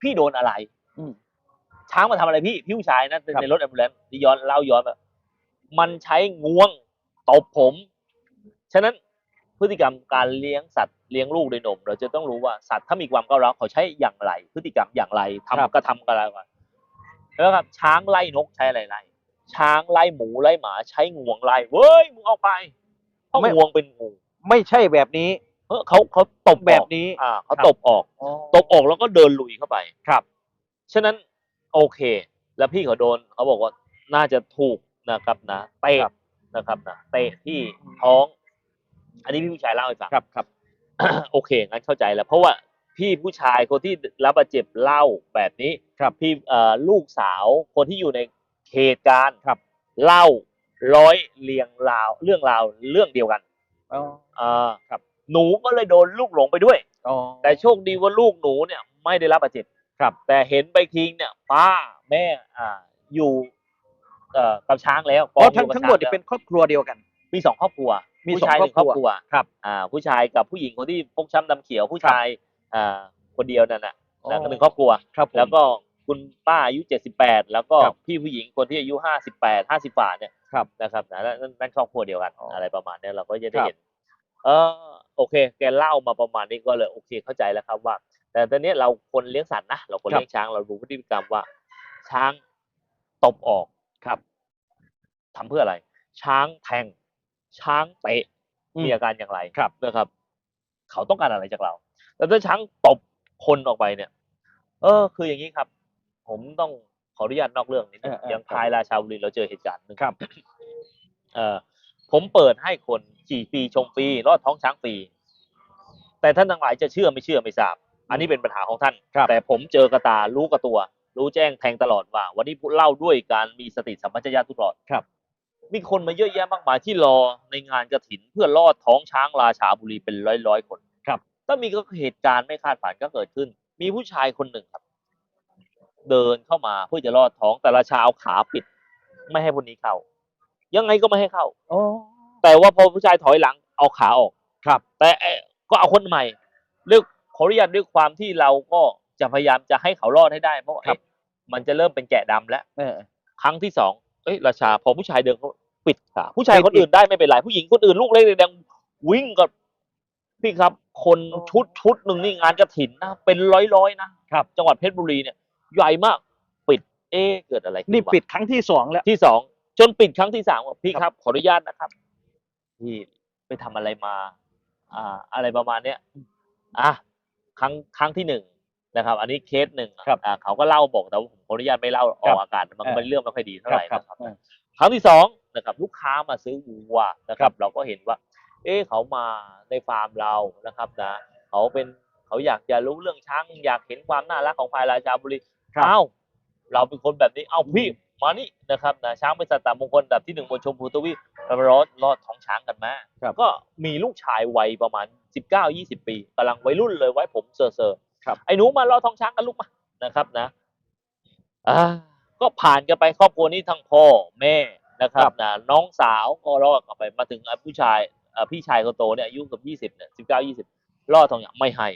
พี่โดนอะไรอืมช้างมาทำอะไรพี่พี่ผู้ชายนะครับในรถแอมบูเลนที่ย้อนเล่าย้อนแบบมันใช้งวงตบผม ฉะนั้นพฤติกรรมการเลี้ยงสัตว์เลี้ยงลูกด้วยนม เราจะต้องรู้ว่าสัตว์ถ้ามีความก้าวร้าวเขาใช้อย่างไร พฤติกรรมอย่างไรทำครับกระทำอะไรวะแล้วครับ ช้างไล่นกใช้อะไรไล่ช้างไล่หมูไล่หมาใช้งวงไล่เว้ยมึงเอาไปเพราะไม่งวงเป็นงูไม่ใช่แบบนี้ เออเขาเขาตบแบบออกนี้อ่าเขาครับ ตบออกตบออกแล้วก็เดินลุยเข้าไป ครับ ฉะนั้นโอเค แล้วพี่เขาโดนเขาบอกว่าน่าจะถูกนะครับนะเตะครับ นะครับนะเตะที่ท้อง อันนี้พี่ผู้ชายเล่าให้ฟัง ครับครับ โอเคงั้นเข้าใจแล้ว เพราะว่าพี่ผู้ชายคนที่รับบาดเจ็บเล่าแบบนี้ครับพี่เอ่อลูกสาวคนที่อยู่ในเหตุการณ์ครับ เล่าร้อยเรียงราวเรื่องราวเรื่องเดียวกันอ๋อ อ่าครับ หนูก็เลยโดนลูกหลงไปด้วย อ๋อ แต่โชคดีว่าลูกหนูเนี่ยไม่ได้รับบาดเจ็บครับ แต่เห็นไปทิ้งเนี่ยป้าแม่อ่าอยู่เอ่อกับช้างแล้วอ๋อทั้ยู่งกับทั้งหมดช้านี่แล้วเป็นครอบครัวเดียวกัน มีสองครอบครัวมีผู้สองชายหนึ่งคครรออบบคครัรัววครับ อ่าผู้ชายกับผู้หญิงคนที่ฟกช้ำดำเขียวผู้ชายอ่าคนเดียวนั่นน่ะนะหนึ่งครอบครัว ครับผม แล้วก็คุณป้าอายุเจ็ดสิบแปดแล้วก็ครับพี่ผู้หญิงคนที่อายุห้าสิบแปดห้าสิบฝ่าเนี่ยครับนะครับนะนั่นนั่นนั่นครอบครัวเดียวกันอ๋อออะไรประมาณเนี้ยเราก็จะได้ครับ เห็น เออโอเค แกเล่ามาประมาณนี้ก็เลยโอเคเข้าใจแล้วครับว่า แต่ตอนนี้เราคนเลี้ยงสัตว์นะเราคนครับเลี้ยงช้างเรารู้พฤติกรรมว่า ช้างตบออกครับทำเพื่ออะไร ช้างแทง ช้างเตะอืมมีอาการอย่างไรครับนะครับ เขาต้องการอะไรจากเราแต่ถ้าช้างตบคนออกไปเนี่ย เออ คืออย่างนี้ครับ ผมต้องขออนุญาตนอกเรื่องนิดนึงเออเอออย่างครับพายราชาบุรีเราเจอเหตุการณ์หนึ่งครับ เออ ผมเปิดให้คนขี่ฟรีชมฟรีลอดท้องช้างฟรีแต่ท่านทั้งหลายจะเชื่อไม่เชื่อไม่ทราบ อันนี้เป็นปัญหาของท่านครับแต่ผมเจอกระตารู้กับตัว รู้แจ้งแทงตลอดว่า วันนี้พูดเล่าด้วยการมีสติสัมปชัญญะทุกตลอดครับ มีคนมาเยอะแยะมากมายที่รอในงานกระถินเพื่อลอดท้องช้างราชาบุรีเป็นร้อยร้อยๆคนครับก็มีก็เหตุการณ์ไม่คาดฝันก็เกิดขึ้น มีผู้ชายคนหนึ่งครับ เดินเข้ามาเพื่อจะลอดท้องแต่ราชาเอาขาปิด ไม่ให้คนนี้เข้า ยังไงก็ไม่ให้เข้าอ๋อ แต่ว่าพอผู้ชายถอยหลังเอาขาออกครับ แต่เอ่อก็เอาคนใหม่เรื่องขออนุญาตด้วยความที่เราก็จะพยายามจะให้เขารอดให้ได้เพราะว่าครับ เอ๊ะมันจะเริ่มเป็นแกะดำแล้ว เออ ครั้งที่สองเอ้ยราชาพอผู้ชายเดินเขาปิดขาผู้ชายปิดคนอื่นได้ไม่เป็นไรผู้หญิงคนอื่นลูกเล็กๆแดงๆวิ่งกับพี่ครับ คนอ๋อชุดชุดหนึ่งนี่งานกระถินนะเป็นร้อยๆนะครับ จังหวัดเพชรบุรีเนี่ยใหญ่มาก ปิด เอ๊ะเกิดอะไรขึ้นี่วะปิดครั้งที่สองแล้ว ที่สอง จนปิดครั้งที่สามว่าพี่ครับครับ ขออนุญาตนะครับพี่ไปทำอะไรมา อ่า อะไรประมาณเนี้ยอะครั้งครั้งที่หนึ่งนะครับ อันนี้เคสหนึ่งอะครับอ่าเขาก็เล่าบอกแต่ว่าผมขออนุญาตไม่เล่าอครัอบกอากาศมันเออเป็นเรื่องไม่ค่อยดีเท่าคไหรับร่ครับนะครับเออครั้งที่สองนะครับ ลูกค้ามาซื้อวัวนะคครัรับบเราก็เห็นว่า เอ๊ะเขามาในฟาร์มเรานะครับนะเขาเป็นเขาอยากจะรู้เรื่องช้างอยากเห็นความน่ารักของพายราชาบุรีครับเอ้าเราเป็นคนแบบนี้เอ้าพี่ มานี่นะครับนะช้างเป็นสัตว์ตามมงคลอันดับที่หนึ่งบนชมพูทวีปเรารอดรอดท้องช้างกันมาครับ ก็มีลูกชายวัยประมาณสิบเก้ายี่สิบปีกำลังวัยรุ่นเลยไว้ผมเซอร์เซอร์ครับไอ้หนูมารอดท้องช้างกันลูกมานะครับนะอ่าก็ผ่านกันไปครอบครัวนี้ทั้งพ่อแม่นะครับนะน้องสาวก็รอดกันไปมาถึงอะผู้ชายอะพี่ชายคนโตเนี่ยอายุเกับยี่สิบเนี่ยสิบเก้ายี่สิบรอดท้องอย่างไม่ให้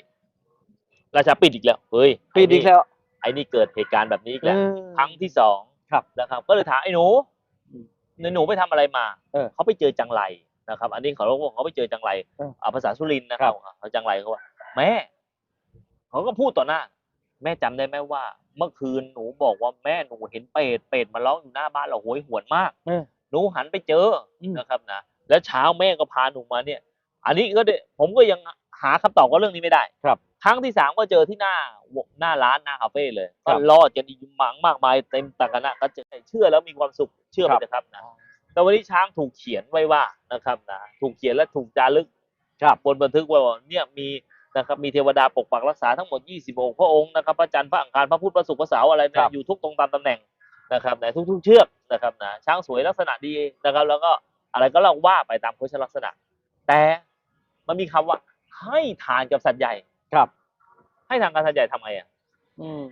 ราชาปิดอีกแล้วเฮ้ยปิดอีกแล้วไอ้นี่เกิดเหตุการณ์แบบนี้อีกแล้วเออครั้งที่สอง ครับนะครับ ก็เลยถามไอ้หนูอืมในหนูไปทำอะไรมาเออเขาไปเจอจังไรนะครับ อันนี้เขาบอกเขาไปเจอจังไรเอออ่าภาษาสุรินทร์นะครับเขาจังไรเขาว่าแม่เขาก็พูดต่อหน้า แม่จำได้ไหมว่า เมื่อคืนหนูบอกว่าแม่หนูเห็นเป็ดเป็ดมาร้องอยู่หน้าบ้านเราโหยหวนมากเออหนูหันไปเจออมนะครับนะแล้วเช้าแม่ก็พาหนูมาเนี่ย อันนี้ก็ได้ผมก็ยังหาคำตอบกับเรื่องนี้ไม่ได้ครับ ครั้งที่สามก็เจอที่หน้าหน้าร้านหน้าคาเฟ่เลยครัก็บรอดกันอีกมังมากมายเต็มตะกันนะก็เจอเชื่อแล้วมีความสุขเชื่อไปครับเถอะครับนะแต่วันนี้ช้างถูกเขียนไว้ว่านะครับนะถูกเขียนและถูกจารึกครับบนบันทึกไว้ว่าเนี่ยมีนะครับมีเทวดาปกปักรักษาทั้งหมด20องค์พระองค์นะครับพระจันทร์พระอังคารพระพุธพระศุกร์พระเสาร์อะไรครันะบอยู่ทุกตรงตามตำแหน่งนะครับนะทุกๆเชือกนะครับนะช้างสวยลักษณะดีนะครับ แล้วก็อะไรก็เราว่าไปตามโคชลักษณะ แต่มันมีคำว่าให้ทานกับสัตว์ใหญ่ ครับ ให้ทานกับสัตว์ใหญ่ทำไงอะอืม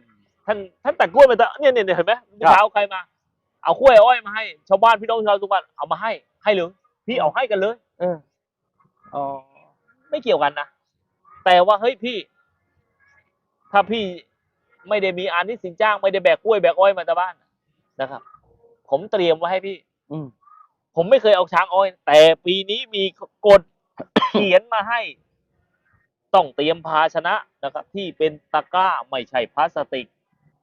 ท่านท่านตัดกล้วยมาเถอะเนี่ยเนี่ยเนี่ยเห็นไหมเมื่อครับเช้าใครมา เอากล้วยอ้อยมาให้ ชาวบ้านพี่น้องชาวสุพรรณเอามาให้ให้หรือพี่เอาให้กันเลยเอออ๋อไม่เกี่ยวกันนะแต่ว่าเฮ้ยพี่ ถ้าพี่ไม่ได้มีอันที่สินจ้างไม่ได้แบกกล้วยแบกอ้อยมาจากบ้านนะครับ ผมเตรียมไว้ให้พี่ อืมผมไม่เคยเอาช้างอ้อย แต่ปีนี้มีกฎเขียนมาให้ ต้องเตรียมภาชนะนะครับ ที่เป็นตะกร้าไม่ใช่พลาสติก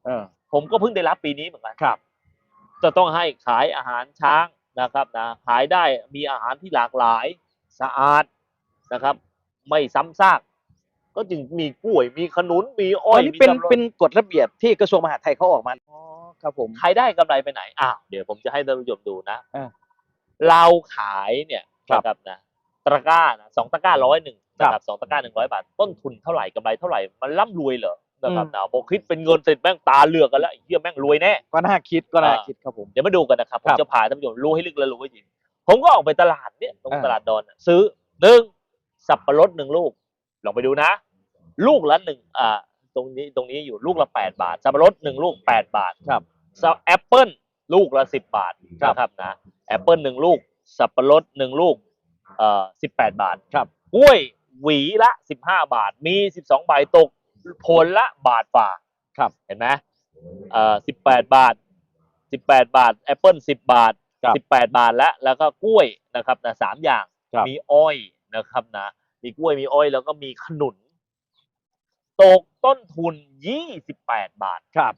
เออผมก็เพิ่งได้รับปีนี้เหมือนกันครับ จะต้องให้ขายอาหารช้างนะครับนะขายได้มีอาหารที่หลากหลายสะอาดนะครับ ไม่ซ้ำซาก ก็จึงมีกล้วยมีขนุนมีอ้อ๋ออยนี่มีเป็นจำรเป็นกฎระเบียบที่กระทรวงมหาดไทยเขาออกมาอ๋อครับผมใครได้กำไรไปไหนอ้าวเดี๋ยวผมจะให้ท่านผู้ชมดูนะอ่าเราขายเนี่ยครับ นะครับนะตะกร้านะสองตะกร้าร้อยหนึ่งครั นะบครับสองตะกร้าหนึ่งร้อยบาท ต้นทุนเท่าไหร่กำไรเท่าไหร่มันร่ำรวยเหรอนะครับอืมนะพอคิดเป็นเงินเสร็จแม่งตาเหลือกกันแล้วไอ้เหี้ยแม่งรวยแน่ก็น่าคิดก็น่าอ่าคิดครับผมเดี๋ยวมาดูกันนะครับผครัมบจะพาท่านผู้ชมรู้ให้ลึกและรู้ให้จริงผมก็ออกไปตลาดเนี่ยตรงอ่าตลาดดอนน่ะซื้อหนึ่งสับปะรดหนึ่งลูกลองไปดูนะ ลูกละหนึ่งอ่าตรงนี้ตรงนี้อยู่ลูกละแปดบาท สับปะรดหนึ่งลูกแปดบาทครับสับแอปเปิลลูกละสิบบาทครับนะครับนะแอปเปิลหนึ่งลูก สับปะรดหนึ่งลูกเอ่อสิบแปดบาทครับกล้วย หวีละสิบห้าบาท มีสิบสองใบตกผลละบาทฝ่าครับ เห็นไหมเอ่อสิบแปดบาทสิบแปดบาทแอปเปิลสิบบาท ครับสิบแปดบาทแล้วแล้วก็กล้วยนะครับนะสามอย่าง ครับ มีอ้อยนะครับนะ มีกล้วยมีอ้อยแล้วก็มีขนุน ตกต้นทุนยี่สิบแปดบาท ครับ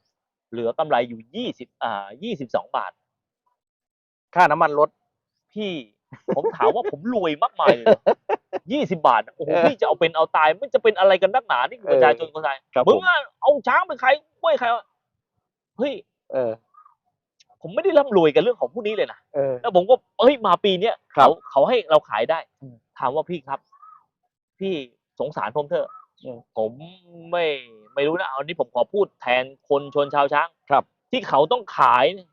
เหลือกำไรอยู่ยี่สิบอ่ายี่สิบสองบาท ค่าน้ำมันลดพี่ ผมถามว่าผมรวยมากมายเลยยี่สิบาท โอ้โหเออพี่จะเอาเป็นเอาตายมันจะเป็นอะไรกันนักหนานี่คือประชาชนคนไทยครับมึงผมอะเอาช้างไปขายกล้วยใครวะเฮ้ยเออผมไม่ได้ร่ำรวยกับเรื่องของพวกนี้เลยนะเออแล้วผมก็เอ้ยมาปีเนี้ยครับเขาเขาให้เราขายได้อืมถามว่าพี่ครับ พี่สงสารผมเถอะอืมผมไม่ไม่รู้นะเอานี้ผมขอพูดแทนคนชนชาวช้างครับ ที่เขาต้องขายเนี่ย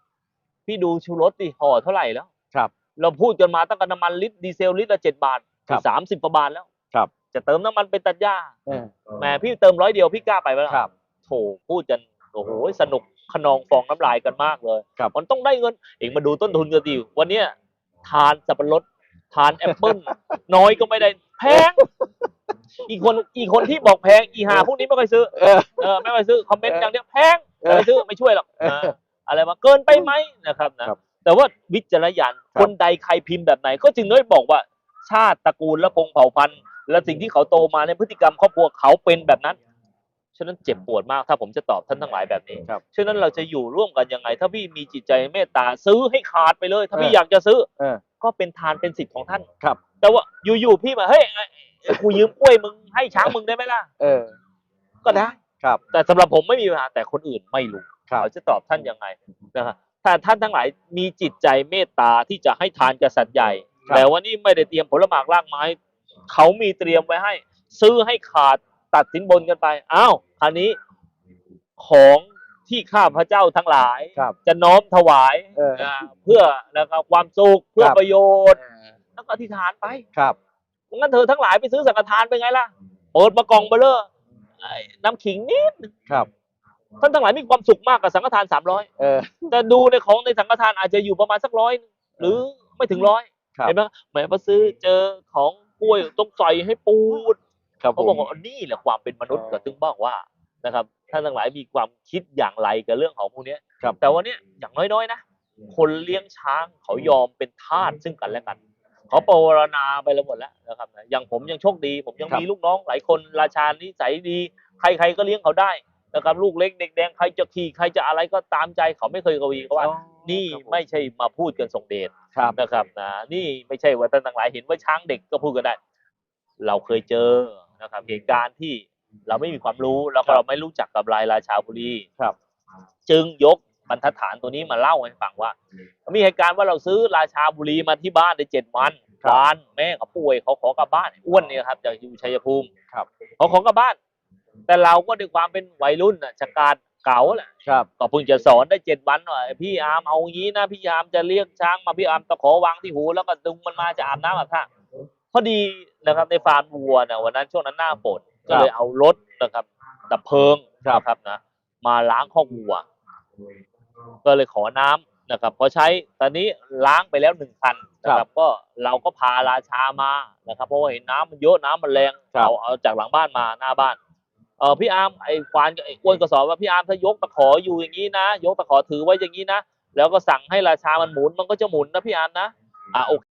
พี่ดูชูรสดิห่อเท่าไหร่แล้วครับ เราพูดกันมาตั้งแต่น้ำมันลิตรดีเซลลิตรละเจ็ดบาทครับ สามสิบกว่าบาทแล้วครับจะเติมน้ำมันเป็นตัดหญ้าเออ แหมพี่เติมร้อยเดียวพี่กล้าไปไหมล่ะครับโถพูดกันโอ้โหสนุกขนองฟองน้ำลายกันมากเลย ครับ มันต้องได้เงินเองมาดูต้นทุนกันดิวันเนี้ยทานสับปะรดทานแอปเปิ้ล น้อยก็ไม่ได้แพง อีกคนอีกคนที่บอกแพงอีหาพวกนี้ไม่ค่อยซื้อ เออ เออไม่ค่อยซื้อคอมเมนต์เอออย่างเดียวแพงเออไม่ซื้อไม่ช่วยหรอกเออ นะอะไรมาเกินไปไหมนะครับนะครับ แต่ว่าวิจารณญาณครับคนใดใครพิมพ์แบบไหน ก็จึงได้บอกว่า ชาติตระกูลและพงเผ่าพันธุ์ และสิ่งที่เขาโตมาในพฤติกรรมครอบครัวเขาเป็นแบบนั้น ฉะนั้นเจ็บปวดมากถ้าผมจะตอบท่านทั้งหลายแบบนี้ครับฉะนั้นเราจะอยู่ร่วมกันยังไง ถ้าพี่มีจิตใจเมตตาซื้อให้ขาดไปเลย ถ้าพี่เอออยากจะซื้อเออก็เป็นทานเป็นสิทธิ์ของท่านครับ แต่ว่าอยู่ๆพี่มาเฮ้ยไอ้ไอ้กูยืมกล้วยมึงให้ช้างมึงได้ไหมล่ะเออ ก็ได้ครับ แต่สำหรับผมไม่มีปัญหาแต่คนอื่นไม่รู้ครับเขาจะตอบท่านยังไงนะครับ ถ้าท่านทั้งหลายมีจิตใจเมตตาที่จะให้ทานกับสัตว์ใหญ่ครับแต่ว่านี่ไม่ได้เตรียมผลหมากรากไม้ เขามีเตรียมไว้ให้ ซื้อให้ขาดตัดสินบนกันไปอ้าวคราวนี้ของที่ข้าพระเจ้าทั้งหลายครับจะน้อมถวายเออนะเพื่อนะครับความสุขเพื่อครับประโยชน์แล้วก็อธิษฐานไปครับงั้นเธอทั้งหลายไปซื้อสังฆทานเป็นไงล่ะเปิดมากล่องเบลเลอร์น้ำขิงนิดนึงครับ ท่านทั้งหลายมีความสุขมากกับสังฆทานสามร้อยเออ แต่ดูในของในสังฆทานอาจจะอยู่ประมาณสักร้อยหรือไม่ถึงร้อยครับ เห็นไหมแหมพอซื้อเจอของกล้วยต้องใส่ให้ปูดครับผเขาบอกมว่านี่แหละความเป็นมนุษย์อ๋อก็ถึงบอกว่านะครับท่านทั้งหลายมีความคิดอย่างไรกับเรื่องของพวกเนี้ยครับ แต่ว่าเนี้ยอย่างน้อยๆนะคนเลี้ยงช้างเขายอมเป็นทาสซึ่งกันและกัน เขาปรารณาไปแล้วหมดแล้วนะครับนะอย่างผมยังโชคดี ผมยังครับมีลูกน้องหลายคนราชานิสัยดี ใครๆก็เลี้ยงเขาได้ นะครับลูกเล็กเด็กแดงใครจะขี่ใครจะอะไรก็ตามใจเขาไม่เคยกวีเขาว่า นี่ครับผไม่ใช่มาพูดกันส่งเดชครับ นะครับนะนี่ไม่ใช่ว่าท่านทั้งหลายเห็นว่าช้างเด็กก็พูดกันได้ เราเคยเจอนะครับเหตุการณ์ที่เราไม่มีความรู้แล้วก็ครับเราไม่รู้จักกับรายราชาบุรีครับ จึงยกบรรทัดฐานตัวนี้มาเล่าให้ฟังว่า มีเหตุการณ์ว่าเราซื้อราชาบุรีมาที่บ้านได้เจ็ดวันครับวานแม่เขาป่วยเขาขอกลับบ้านอ้วนเนี่ยครับจากอยู่ชัยภูมิครับเขาขอกลับบ้าน แต่เราก็ด้วยความเป็นวัยรุ่นน่ะชะการเก่าแหละครับก็เพิ่งจะสอนได้เจ็ดวันว่าพี่อาร์มเอางี้นะพี่อาร์มจะเรียกช้างมาพี่อาร์มตะขอวางที่หูแล้วก็ดึงมันมาจะอาบน้ำอาบท่าพอดีนะครับในฟาร์มวัวนะวันนั้นช่วงนั้นหน้าฝนก็เลยเอารถนะครับดับเพลิงครับนะครับนะมาล้างคอกวัว ก็เลยขอน้ำนะครับพอใช้ตอนนี้ล้างไปแล้วหนึ่งคันนะครับก็เราก็พาราชามานะครับ เพราะว่าเห็นน้ำมันเยอะน้ำมันแรงครับเอาเอาจากหลังบ้านมาหน้าบ้าน เออพี่อาร์มไอ้ควานไอ้อ้วนก็สอนว่าพี่อาร์มถ้ายกตะขออยู่อย่างนี้นะ ยกตะขอถือไว้อย่างนี้นะ แล้วก็สั่งให้ราชามันหมุนมันก็จะหมุนนะพี่อาร์มนะอ่าโอเค